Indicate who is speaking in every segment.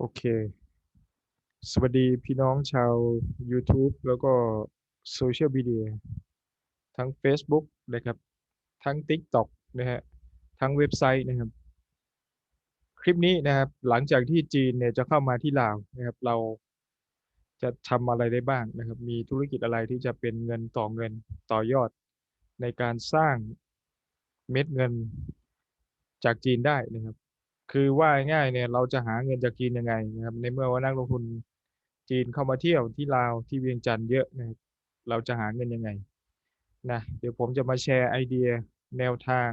Speaker 1: โอเค สวัสดีพี่น้องชาว YouTube แล้วก็โซเชียลมีเดียทั้ง Facebook นะครับ ทั้ง TikTok นะฮะ ทั้งเว็บไซต์นะครับ คลิปนี้นะครับ หลังจากที่จีนเนี่ยจะเข้ามาที่ลาวนะครับ เราจะทำอะไรได้บ้างนะครับ มีธุรกิจอะไรที่จะเป็นเงินต่อเงินต่อยอด ในการสร้างเม็ดเงินจากจีนได้นะครับ คือว่าง่ายๆเนี่ยเราจะหาเงินจากจีนยังไงนะครับ ในเมื่อว่านักลงทุนจีนเข้ามาเที่ยวที่ลาวที่เวียงจันทร์เยอะนะครับเราจะหาเงินยังไงนะเดี๋ยวผมจะมาแชร์ไอเดียแนวทาง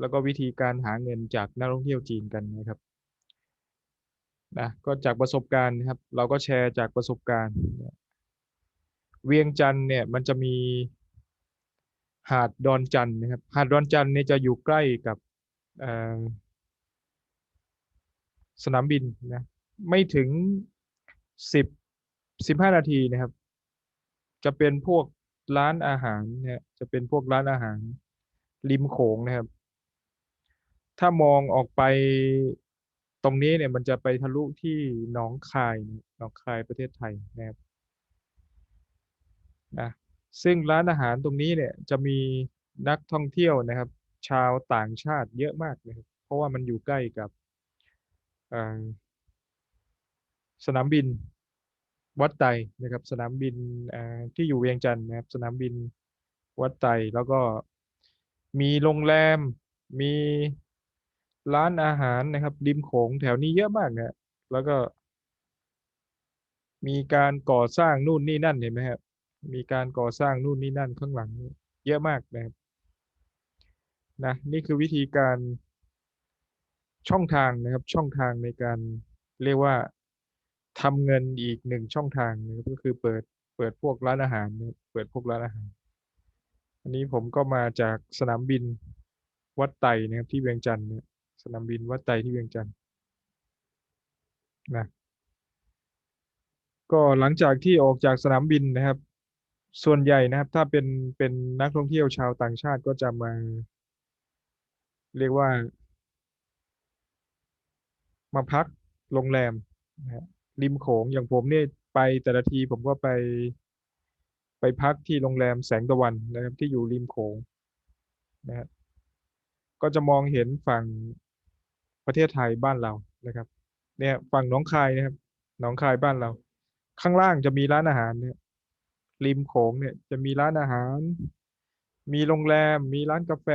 Speaker 1: แล้วก็วิธีการหาเงินจากนักท่องเที่ยวจีนกันนะครับนะก็จากประสบการณ์นะครับ เราก็แชร์จากประสบการณ์ เวียงจันทร์เนี่ยมันจะมีหาดดอนจันทร์นะครับ หาดดอนจันทร์เนี่ยจะอยู่ใกล้กับอ สนามบินนะไม่ถึงสิบสิบห้านาทีนะครับ จะเป็นพวกร้านอาหารเนี่ยจะเป็นพวกร้านอาหาร ริมโขงนะครับ ถ้ามองออกไปตรงนี้เนี่ยมันจะไปทะลุที่หนองคายหนองคายประเทศไทยนะครับนะซึ่งร้านอาหารตรงนี้เนี่ยจะมีนักท่องเที่ยวนะครับ ชาวต่างชาติเยอะมากนะครับ เพราะว่ามันอยู่ใกล้กับ สนามบินวัดไตนะครับ สนามบินที่อยู่เวียงจันทร์นะครับ สนามบินวัดไตแล้วก็มีโรงแรมมีร้านอาหารนะครับริมโขงแถวนี้เยอะมากนะแล้วก็มีการก่อสร้างนู่นนี่นั่นเห็นไหมครับ มีการก่อสร้างนู่นนี่นั่นข้างหลังเยอะมากนะครับ นะ นี่คือวิธีการ ช่องทางนะครับช่องทางในการเรียกว่าทำเงินอีกหนึ่งช่องทางนะครับก็คือเปิดเปิดพวกร้านอาหารเปิดพวกร้านอาหาร อันนี้ผมก็มาจากสนามบินวัดไตนะครับที่เวียงจันทร์สนามบินวัดไตที่เวียงจันทร์นะก็หลังจากที่ออกจากสนามบินนะครับ ส่วนใหญ่นะครับ ถ้าเป็นเป็นนักท่องเที่ยวชาวต่างชาติก็จะมา เรียกว่า มาพักโรงแรมนะริมโขงอย่างผมเนี่ยไปแต่ละทีผมก็ไป ไปพักที่โรงแรมแสงตะวันนะครับที่อยู่ริมโขงนะฮะก็จะมองเห็นฝั่งประเทศไทยบ้านเรานะครับ เนี่ยฝั่งหนองคายนะครับหนองคายบ้านเรา ข้างล่างจะมีร้านอาหารเนี่ย ริมโขงเนี่ยจะมีร้านอาหาร มีโรงแรม มีร้านกาแฟ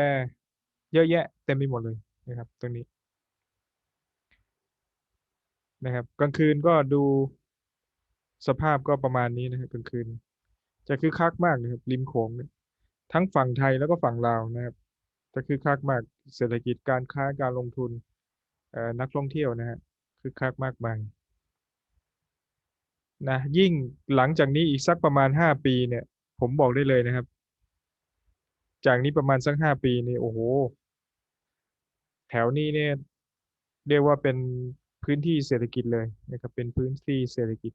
Speaker 1: เยอะแยะเต็มไปหมดเลยนะครับ ตรงนี้ นะครับ กลางคืนก็ดูสภาพก็ประมาณนี้นะครับกลางคืน จะคือคักมากนะครับริมโขงเนี่ยทั้งฝั่งไทยแล้วก็ฝั่งลาวนะครับจะคือคักมากเศรษฐกิจการค้าการลงทุนนักท่องเที่ยวนะฮะคือคักมากมายนะยิ่งหลังจากนี้อีกสักประมาณห้าปีเนี่ย ผมบอกได้เลยนะครับ จากนี้ประมาณสักห้าปีนี่โอ้โห แถวนี้เนี่ย เรียกว่าเป็น พื้นที่เศรษฐกิจเลยนะครับเป็นพื้นที่เศรษฐกิจ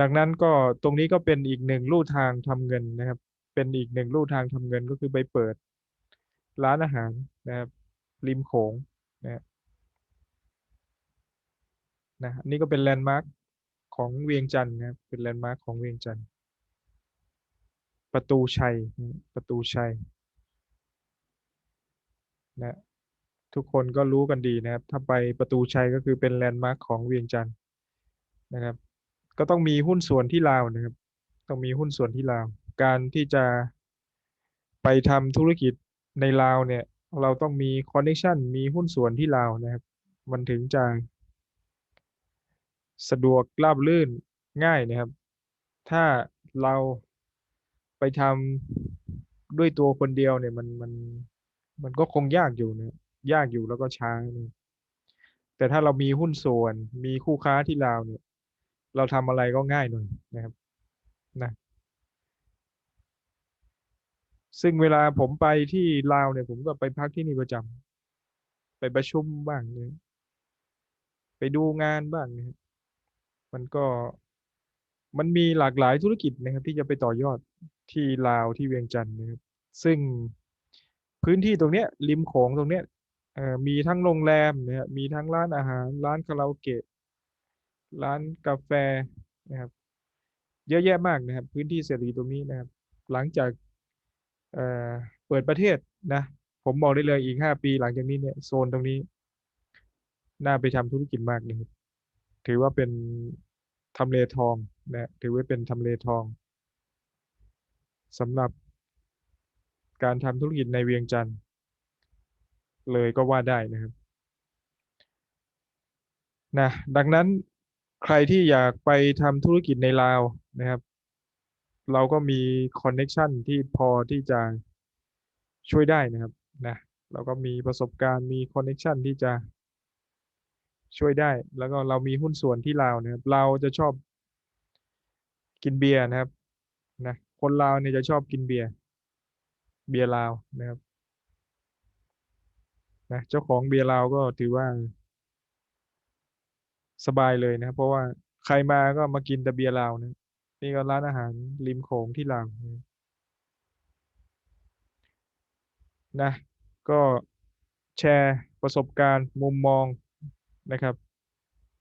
Speaker 1: ดังนั้นก็ตรงนี้ก็เป็นอีกหนึ่งลู่ทางทำเงินนะครับ เป็นอีกหนึ่งลู่ทางทำเงินก็คือไปเปิดร้านอาหารนะครับริมโขงนะนะนี่ก็เป็นแลนด์มาร์คของเวียงจันทร์นะครับเป็นแลนด์มาร์คของเวียงจันทร์ประตูชัยประตูชัยนะ ทุกคนก็รู้กันดีนะครับ ถ้าไปประตูชัยก็คือเป็นแลนด์มาร์คของเวียงจันทร์นะครับ ก็ต้องมีหุ้นส่วนที่ลาวนะครับ ต้องมีหุ้นส่วนที่ลาว การที่จะไปทำธุรกิจในลาวเนี่ย เราต้องมีคอนเนคชันมีหุ้นส่วนที่ลาวนะครับ มันถึงจะสะดวกราบลื่นง่ายนะครับ ถ้าเราไปทำด้วยตัวคนเดียวเนี่ยมันมันมันก็คงยากอยู่นะ ยากอยู่แล้วก็ช้า แต่ถ้าเรามีหุ้นส่วน มีคู่ค้าที่ลาวเนี่ย เราทำอะไรก็ง่ายหน่อยนะครับนะซึ่งเวลาผมไปที่ลาวเนี่ยผมก็ไปพักที่นี่ประจำไปประชุมบ้างเนี่ยไปดูงานบ้างนะครับมันก็มันมีหลากหลายธุรกิจนะครับ ที่จะไปต่อยอดที่ลาวที่เวียงจันทร์นะครับซึ่งพื้นที่ตรงเนี้ยริมโขงตรงเนี้ย เอ่อมีทั้งโรงแรมนะครับมีทั้งร้านอาหาร ร้านคาราโอเกะ ร้านกาแฟนะครับ เยอะแยะมากนะครับ พื้นที่เสรีตรงนี้นะครับ หลังจากเอ่อเปิดประเทศนะ ผมบอกได้เลยอีกห้าปีหลังจากนี้เนี่ยโซนตรงนี้ น่าไปทำธุรกิจมากนะครับ ถือว่าเป็นทำเลทองนะถือว่าเป็นทำเลทองสำหรับการทำธุรกิจในเวียงจันทร์ เลยก็ว่าได้นะครับนะดังนั้นใครที่อยากไปทำธุรกิจในลาวนะครับ เราก็มีคอนเน็ชันที่พอที่จะช่วยได้นะครับนะเราก็มีประสบการณ์มีคอนเน็ชันที่จะช่วยได้ แล้วก็เรามีหุ้นส่วนที่ลาวนะครับเราจะชอบกินเบียร์นะครับนะคนลาวเนี่ยจะชอบกินเบียร์เบียร์ลาวนะครับ นะเจ้าของเบียร์ลาวก็ถือว่า สบายเลยนะ เพราะว่าใครมาก็มากินแต่เบียร์ลาวนะนี่ก็ร้านอาหารริมโขงที่ลาวนะ ก็แชร์ประสบการณ์มุมมองนะครับ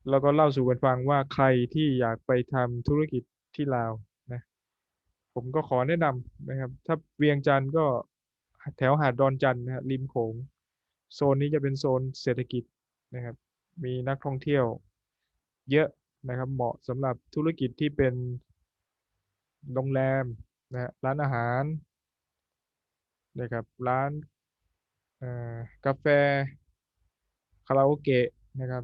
Speaker 1: แล้วก็เล่าสู่กันฟังว่าใครที่อยากไปทำธุรกิจที่ลาวนะผมก็ขอแนะนำนะครับ ถ้าเวียงจันทร์ก็แถวหาดดอนจันทร์นะริมโขง โซนนี้จะเป็นโซนเศรษฐกิจนะครับ มีนักท่องเที่ยว เยอะนะครับ เหมาะสำหรับธุรกิจที่เป็นโรงแรมนะร้านอาหารนะครับ ร้านกาแฟ คาราโอเกะนะครับ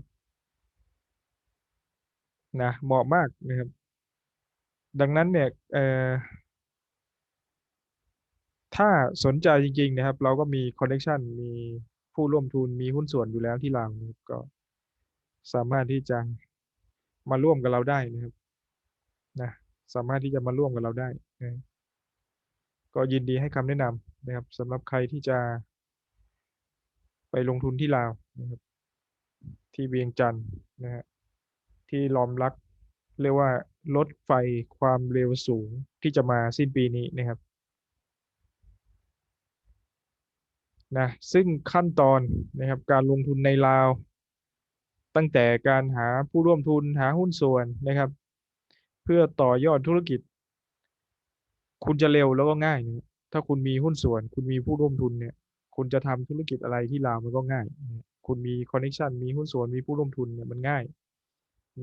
Speaker 1: นะเหมาะมากนะครับ ดังนั้นเนี่ยเอ่อถ้าสนใจจริง ๆ นะครับ เราก็มีคอนเน c t ชันมี ผู้ร่วมทุนมีหุ้นส่วนอยู่แล้วที่ลาวก็สามารถที่จะมาร่วมกับเราได้นะครับนะสามารถที่จะมาร่วมกับเราได้นะก็ยินดีให้คำแนะนำนะครับสำหรับใครที่จะ ไปลงทุนที่ลาวนะครับ ที่เวียงจันทร์นะฮะที่ลอมรัก เรียกว่ารถไฟความเร็วสูงที่จะมาสิ้นปีนี้นะครับ นะซึ่งขั้นตอนนะครับการลงทุนในลาว ตั้งแต่การหาผู้ร่วมทุนหาหุ้นส่วนนะครับ เพื่อต่อยอดธุรกิจ คุณจะเร็วแล้วก็ง่ายนะถ้าคุณมีหุ้นส่วน คุณมีผู้ร่วมทุนเนี่ย คุณจะทำธุรกิจอะไรที่ลาวมันก็ง่าย คุณมีคอนเน c t ชันมีหุ้นส่วนมีผู้ร่วมทุนเนี่ยมันง่าย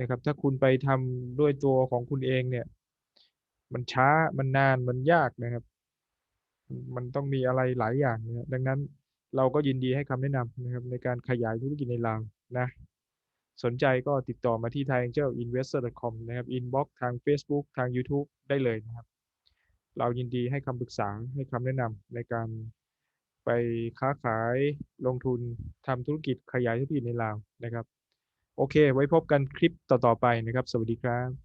Speaker 1: นะครับ ถ้าคุณไปทำด้วยตัวของคุณเองเนี่ย มันช้ามันนานมันยากนะครับ มันต้องมีอะไรหลายอย่างนะดังนั้นเราก็ยินดีให้คำแนะนำนะครับในการขยายธุรกิจในลาวนะสนใจก็ติดต่อมาที่ Thai Angel Investor com นะครับ inbox ทาง Facebook ทาง YouTube ได้เลยนะครับ เรายินดีให้คำปรึกษาให้คำแนะนำในการไปค้าขายลงทุนทำธุรกิจขยายธุรกิจในลาวนะครับ โอเค ไว้พบกันคลิปต่อ ๆ ไปนะครับ สวัสดีครับ